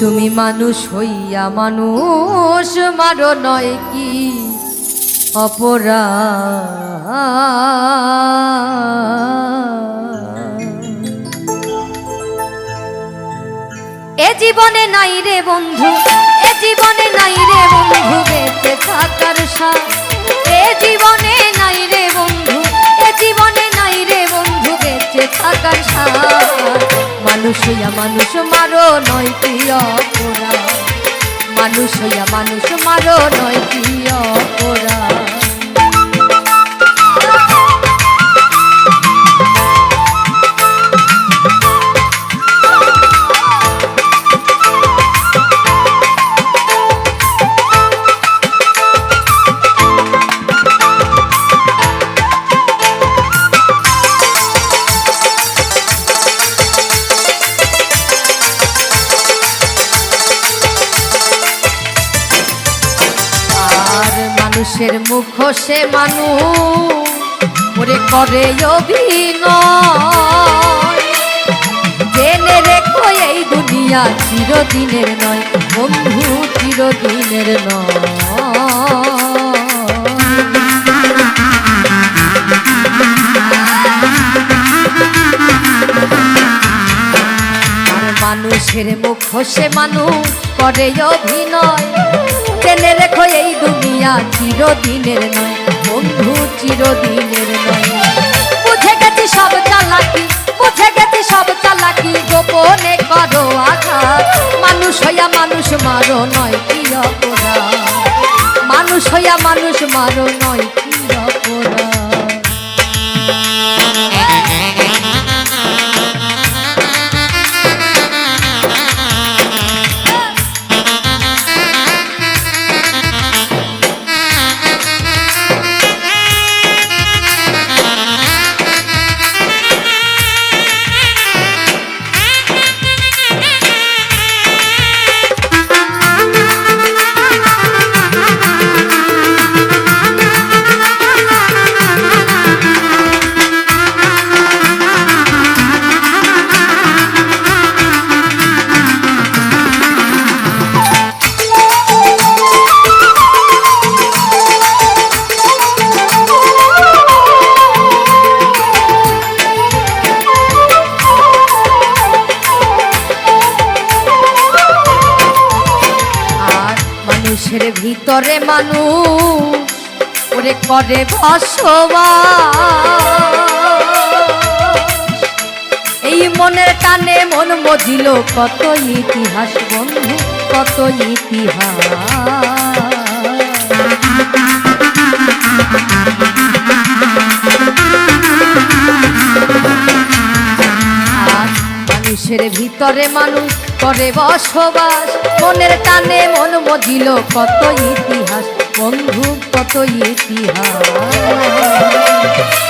তুমি মানুষ হইয়া মানুষ, মারো নয় কি? অপরাধ। এ জীবনে নাই রে বন্ধু, এ জীবনে নাই রে বন্ধু, বেঁচে থাকার সাথ এ জীবনে নাই রে বন্ধু মানুষ হইয়া মানুষ মারো নয় কি অপরাধ। মানুষ হইয়া মানুষ মারো নয় কি অপরাধ। মানুষের মুখ সে মানুষ, ওরে করে অভিনয়। রেখো এই দুনিয়া চিরদিনের নয়, বন্ধু চিরদিনের নয়। মানুষের মুখ সে মানুষ করে অভিনয়। জেনে রেখো এই দুনিয়া চিরদিনের নয়। বন্ধু, চিরদিনের নয়। বুঝে গেছি সব চালাকি, বুঝে গেছি সব চালাকি, গোপনে করো আঘাত। মানুষ হইয়া মানুষ, মারো নয় কি অপরাধ। মানুষ হইয়া মানুষ, মারো নয় মানুষের ভিতরে মানুষ, ওরে করে বসবাস। এই মনের টানে মন মজিল, কত ইতিহাস বন্ধু, কত ইতিহাস। মানুষের ভিতরে মানুষ করে বসবাস, মনের টানে মন মজিল কত ইতিহাস, বন্ধু কত ইতিহাস।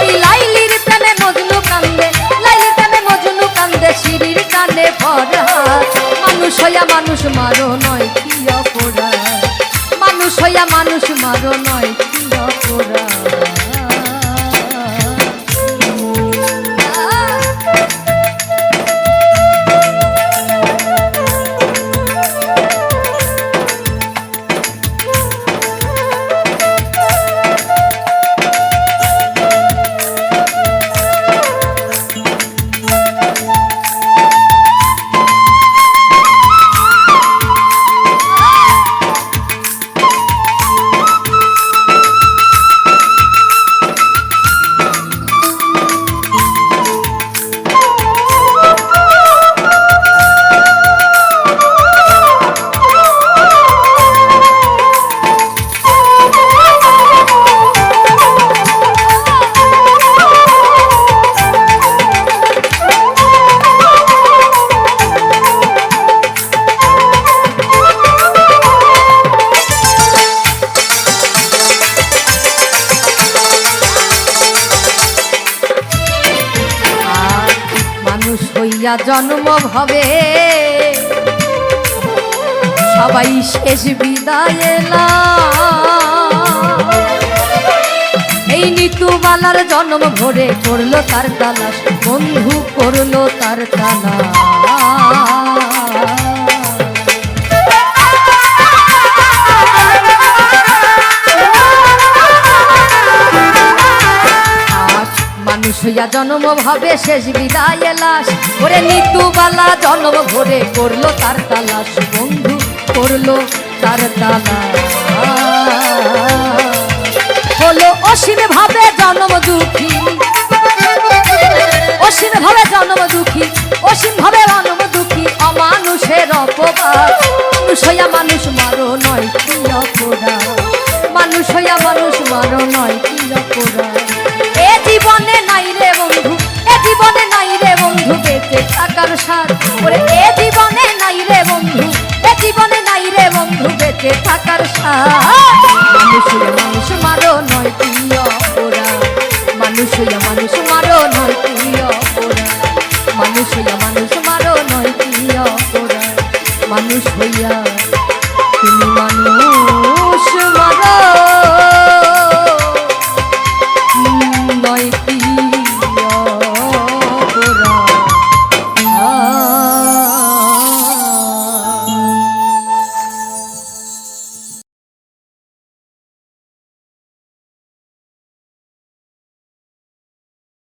ওই লাইলির প্রেমে মজনু কান্দে, লাইলির প্রেমে মজনু কান্দে, সিঁড়ির কানে ফরহাস মানুষ হইয়া মানুষ মারো নয় কি অপরাধ। মানুষ হইয়া মানুষ মারো নয় কি অপরাধ। হইয়া জন্ম হবে সবাই শেষ বিদায়। এই নিতুবালার জন্ম ভরে করল তার তালাশ, বন্ধু করল তার তালাশ হইয়া জন্ম ভাবে শেষ বিদায় লাশ। ওরে নিতুবালা জন্ম ভরে করল তার তালাশ। বন্ধু করল তার তালাশ। হলো অসীমে ভাবে জন্ম দুঃখী। অসীম ভাবে জন্ম দুঃখী। অসীম ভাবে জন্ম দুঃখী অমানুষের অপবাদ। মানুষ হইয়া মানুষ মারো নয় কি অপরাধ। মানুষ হইয়া মানুষ মারো নয় কি অপরাধ। ওরে এ জীবনে নাই রে বন্ধু এ জীবনে নাই রে বন্ধু বেঁচে থাকার সাথ।